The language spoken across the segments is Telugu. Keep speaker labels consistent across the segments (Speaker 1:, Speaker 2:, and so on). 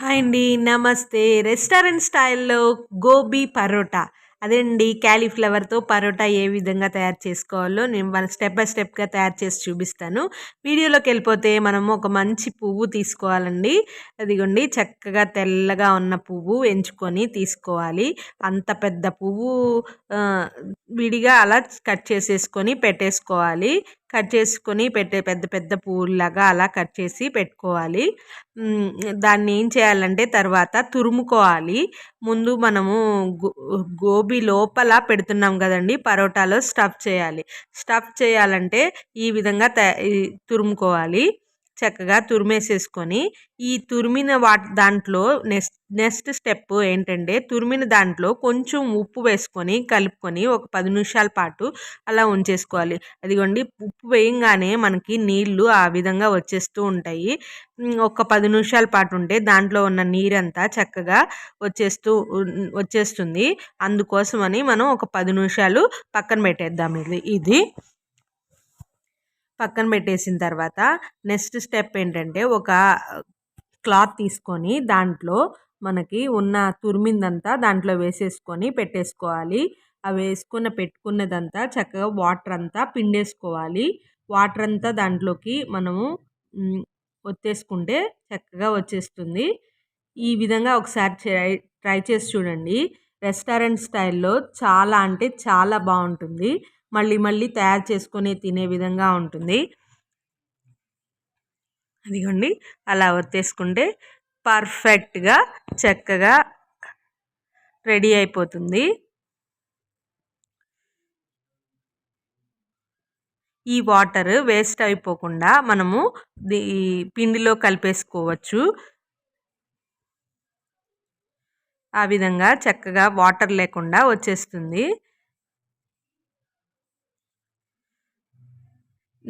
Speaker 1: హాయ్ అండి. నమస్తే. రెస్టారెంట్ స్టైల్లో గోబీ పరోటా. అదేండి? క్యాలీఫ్లవర్తో పరోటా ఏ విధంగా తయారు చేసుకోవాలో నేను మన స్టెప్ బై స్టెప్గా తయారు చేసి చూపిస్తాను. వీడియోలోకి వెళ్ళిపోతే మనము ఒక మంచి పువ్వు తీసుకోవాలండి. అదిగోండి. చక్కగా తెల్లగా ఉన్న పువ్వు ఎంచుకొని తీసుకోవాలి. అంత పెద్ద పువ్వు విడిగా అలా కట్ చేసేసుకొని పెట్టేసుకోవాలి. కట్ చేసుకొని పెట్టే పెద్ద పెద్ద పువ్వులాగా అలా కట్ చేసి పెట్టుకోవాలి. దాన్ని ఏం చేయాలంటే తర్వాత తురుముకోవాలి. ముందు మనము గో గోబీ లోపల పెడుతున్నాం కదండి పరోటాలో స్టఫ్ చేయాలి. స్టఫ్ చేయాలంటే ఈ విధంగా తురుముకోవాలి. చక్కగా తురిమేసేసుకొని ఈ తురిమిన వాటి దాంట్లో నెక్స్ట్ నెక్స్ట్ స్టెప్ ఏంటంటే తురిమిన దాంట్లో కొంచెం ఉప్పు వేసుకొని కలుపుకొని ఒక పది నిమిషాల పాటు అలా ఉంచేసుకోవాలి. అదిగోండి ఉప్పు వేయంగానే మనకి నీళ్ళు ఆ విధంగా వచ్చేస్తూ ఉంటాయి. ఒక పది నిమిషాల పాటు ఉంటే దాంట్లో ఉన్న నీరంతా చక్కగా వచ్చేస్తూ వచ్చేస్తుంది. అందుకోసమని మనం ఒక పది నిమిషాలు పక్కన పెట్టేద్దాం ఇది. ఇది పక్కన పెట్టేసిన తర్వాత నెక్స్ట్ స్టెప్ ఏంటంటే ఒక క్లాత్ తీసుకొని దాంట్లో మనకి ఉన్న తురిమిందంతా దాంట్లో వేసేసుకొని పెట్టేసుకోవాలి. అవి వేసుకున్న పెట్టుకున్నదంతా చక్కగా వాటర్ అంతా పిండేసుకోవాలి. వాటర్ అంతా దాంట్లోకి మనము ఒత్తేసుకుంటే చక్కగా వచ్చేస్తుంది. ఈ విధంగా ఒకసారి ట్రై ట్రై చేసి చూడండి. రెస్టారెంట్ స్టైల్లో చాలా అంటే చాలా బాగుంటుంది. మళ్ళీ మళ్ళీ తయారు చేసుకొని తినే విధంగా ఉంటుంది. అదిగోండి అలా ఒత్తేసుకుంటే పర్ఫెక్ట్గా చక్కగా రెడీ అయిపోతుంది. ఈ వాటర్ వేస్ట్ అయిపోకుండా మనము పిండిలో కలిపేసుకోవచ్చు. ఆ విధంగా చక్కగా వాటర్ లేకుండా వచ్చేస్తుంది.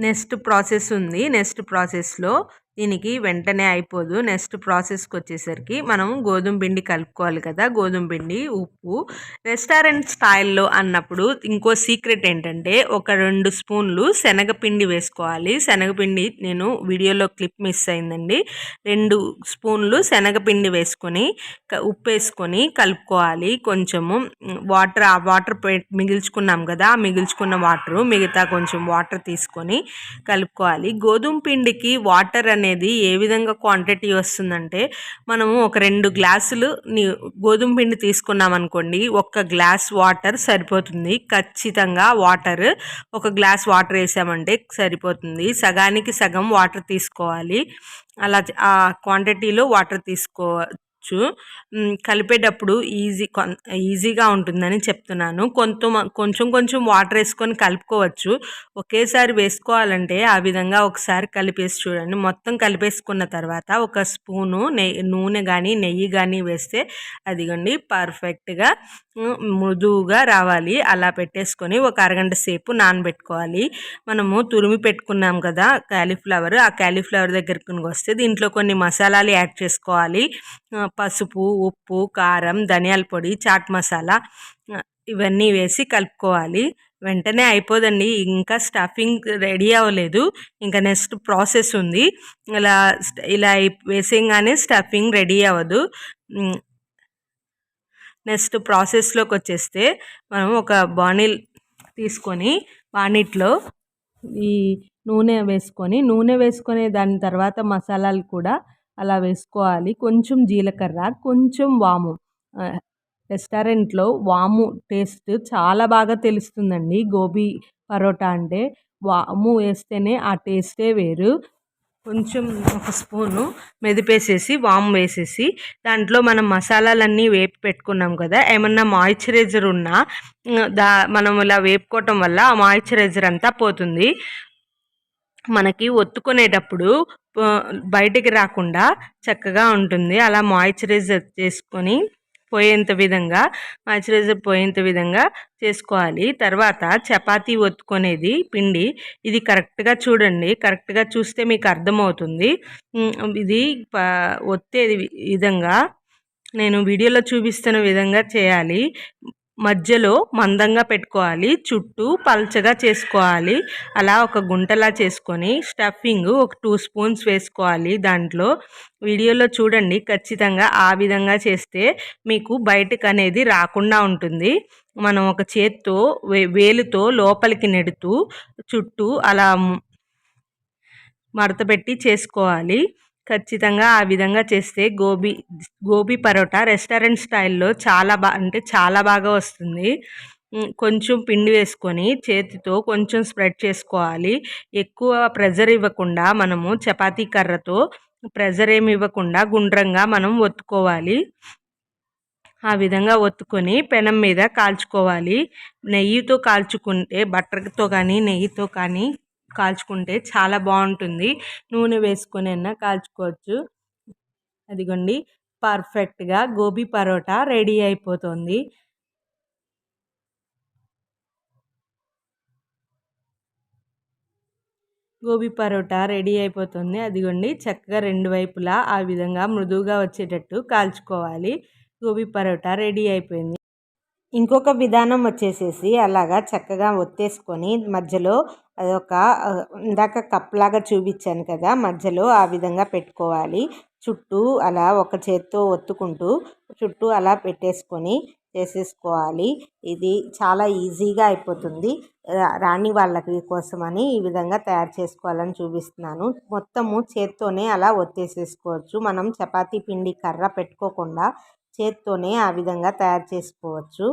Speaker 1: నెక్స్ట్ ప్రాసెస్ ఉంది. నెక్స్ట్ ప్రాసెస్లో దీనికి వెంటనే అయిపోదు. నెక్స్ట్ ప్రాసెస్కి వచ్చేసరికి మనం గోధుమ పిండి కలుపుకోవాలి కదా! గోధుమ పిండి ఉప్పు. రెస్టారెంట్ స్టైల్లో అన్నప్పుడు ఇంకో సీక్రెట్ ఏంటంటే ఒక రెండు స్పూన్లు శనగపిండి వేసుకోవాలి. శనగపిండి నేను వీడియోలో క్లిప్ మిస్ అయిందండి. రెండు స్పూన్లు శనగపిండి వేసుకొని ఉప్పు వేసుకొని కలుపుకోవాలి. కొంచెము వాటర్ ఆ వాటర్ మిగిల్చుకున్నాం కదా! ఆ మిగిల్చుకున్న వాటరు మిగతా కొంచెం వాటర్ తీసుకొని కలుపుకోవాలి. గోధుమ పిండికి వాటర్ అనే అనేది ఏ విధంగా క్వాంటిటీ వస్తుందంటే మనము ఒక రెండు గ్లాసులు గోధుమ పిండి తీసుకున్నాం అనుకోండి ఒక్క గ్లాస్ వాటర్ సరిపోతుంది. ఖచ్చితంగా వాటర్ ఒక గ్లాస్ వాటర్ వేసామంటే సరిపోతుంది. సగానికి సగం వాటర్ తీసుకోవాలి. అలా ఆ క్వాంటిటీలో వాటర్ తీసుకో వచ్చు కలిపేటప్పుడు ఈజీ ఈజీగా ఉంటుందని చెప్తున్నాను. కొంత కొంచెం కొంచెం వాటర్ వేసుకొని కలుపుకోవచ్చు. ఒకేసారి వేసుకోవాలంటే ఆ విధంగా ఒకసారి కలిపేసి చూడండి. మొత్తం కలిపేసుకున్న తర్వాత ఒక స్పూను నెయ్యి నూనె కానీ నెయ్యి కానీ వేస్తే అదిగండి పర్ఫెక్ట్గా మృదువుగా రావాలి. అలా పెట్టేసుకొని ఒక అరగంట సేపు నానబెట్టుకోవాలి. మనము తురిమి పెట్టుకున్నాం కదా క్యాలీఫ్లవర్. ఆ క్యాలీఫ్లవర్ దగ్గరికి వస్తే దీంట్లో కొన్ని మసాలాలు యాడ్ చేసుకోవాలి. పసుపు ఉప్పు కారం ధనియాల పొడి చాట్ మసాలా ఇవన్నీ వేసి కలుపుకోవాలి. వెంటనే అయిపోదండి. ఇంకా స్టఫింగ్ రెడీ అవ్వలేదు. ఇంకా నెక్స్ట్ ప్రాసెస్ ఉంది. ఇలా ఇలా వేసేయంగానే స్టఫింగ్ రెడీ అవ్వదు. నెక్స్ట్ ప్రాసెస్లోకి వచ్చేస్తే మనం ఒక బాణీల్ తీసుకొని బాణీట్లో ఈ నూనె వేసుకొని నూనె వేసుకునే దాని తర్వాత మసాలాలు కూడా అలా వేసుకోవాలి. కొంచెం జీలకర్ర కొంచెం వాము. రెస్టారెంట్లో వాము టేస్ట్ చాలా బాగా తెలుస్తుందండి. గోబీ పరోటా అంటే వాము వేస్తేనే ఆ టేస్టే వేరు. కొంచెం ఒక స్పూను మెదిపేసేసి వాము వేసేసి దాంట్లో మనం మసాలాలన్నీ వేపి పెట్టుకున్నాం కదా ఏమన్నా మాయిశ్చరైజర్ ఉన్నా దా మనం ఇలా వేపుకోవటం వల్ల ఆ మాయిశ్చరైజర్ అంతా పోతుంది. మనకి ఒత్తుకునేటప్పుడు బయటికి రాకుండా చక్కగా ఉంటుంది. అలా మాయిశ్చరైజర్ చేసుకొని పోయేంత విధంగా మాయిశ్చరైజర్ పోయేంత విధంగా చేసుకోవాలి. తర్వాత చపాతీ ఒత్తుకునేది పిండి ఇది కరెక్ట్గా చూడండి. కరెక్ట్గా చూస్తే మీకు అర్థమవుతుంది. ఇది ఒత్తేది విధంగా నేను వీడియోలో చూపిస్తున్న విధంగా చేయాలి. మధ్యలో మందంగా పెట్టుకోవాలి. చుట్టూ పల్చగా చేసుకోవాలి. అలా ఒక గుంటలా చేసుకొని స్టఫింగ్ ఒక టూ స్పూన్స్ వేసుకోవాలి దాంట్లో. వీడియోలో చూడండి ఖచ్చితంగా ఆ విధంగా చేస్తే మీకు బయటకు అనేది రాకుండా ఉంటుంది. మనం ఒక చేత్తో వేలుతో లోపలికి నెడుతూ చుట్టూ అలా మడతపెట్టి చేసుకోవాలి. ఖచ్చితంగా ఆ విధంగా చేస్తే గోబీ గోబీ పరోటా రెస్టారెంట్ స్టైల్లో చాలా బా అంటే చాలా బాగా వస్తుంది. కొంచెం పిండి వేసుకొని చేతితో కొంచెం స్ప్రెడ్ చేసుకోవాలి. ఎక్కువ ప్రెజర్ ఇవ్వకుండా మనము చపాతీ కర్రతో ప్రెజర్ ఏమి ఇవ్వకుండా గుండ్రంగా మనం ఒత్తుకోవాలి. ఆ విధంగా ఒత్తుకొని పెనం మీద కాల్చుకోవాలి. నెయ్యితో కాల్చుకుంటే బటర్తో కానీ నెయ్యితో కానీ కాల్చుకుంటే చాలా బాగుంటుంది. నూనె వేసుకొని అయినా కాల్చుకోవచ్చు. అదిగోండి. పర్ఫెక్ట్గా గోబీ పరోటా రెడీ అయిపోతుంది. గోబీ పరోటా రెడీ అయిపోతుంది. అదిగోండి. చక్కగా రెండు వైపులా ఆ విధంగా మృదువుగా వచ్చేటట్టు కాల్చుకోవాలి. గోబీ పరోటా రెడీ అయిపోయింది. ఇంకొక విధానం వచ్చేసేసి అలాగా చక్కగా ఒత్తేసుకొని మధ్యలో అదొక ఇందాక కప్ లాగా చూపించాను కదా మధ్యలో ఆ విధంగా పెట్టుకోవాలి. చుట్టూ అలా ఒక చేత్తో ఒత్తుకుంటూ చుట్టూ అలా పెట్టేసుకొని చేసేసుకోవాలి. ఇది చాలా ఈజీగా అయిపోతుంది. రాని వాళ్ళకి కోసమని ఈ విధంగా తయారు చేసుకోవాలని చూపిస్తున్నాను. మొత్తము చేత్తోనే అలా ఒత్తేసేసుకోవచ్చు. మనం చపాతీ పిండి కర్ర పెట్టుకోకుండా చేత్తోనే ఆ విధంగా తయారు చేసుకోవచ్చు.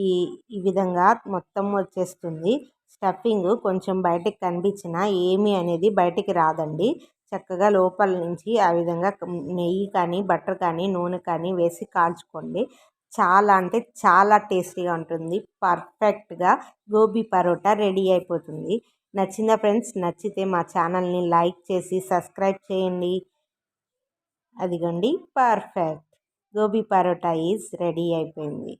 Speaker 1: ఈ ఈ విధంగా మొత్తం వచ్చేస్తుంది. స్టఫింగ్ కొంచెం బయటకు కనిపించినా ఏమి అనేది బయటికి రాదండి. చక్కగా లోపల నుంచి ఆ విధంగా నెయ్యి కానీ బటర్ కానీ నూనె కానీ వేసి కాల్చుకోండి. చాలా అంటే చాలా టేస్టీగా ఉంటుంది. పర్ఫెక్ట్గా గోబీ పరోటా రెడీ అయిపోతుంది. నచ్చిందా ఫ్రెండ్స్? నచ్చితే మా ఛానల్ని లైక్ చేసి సబ్స్క్రైబ్ చేయండి. అదిగోండి. Perfect. Gobi paratha is ready అయిపోయింది.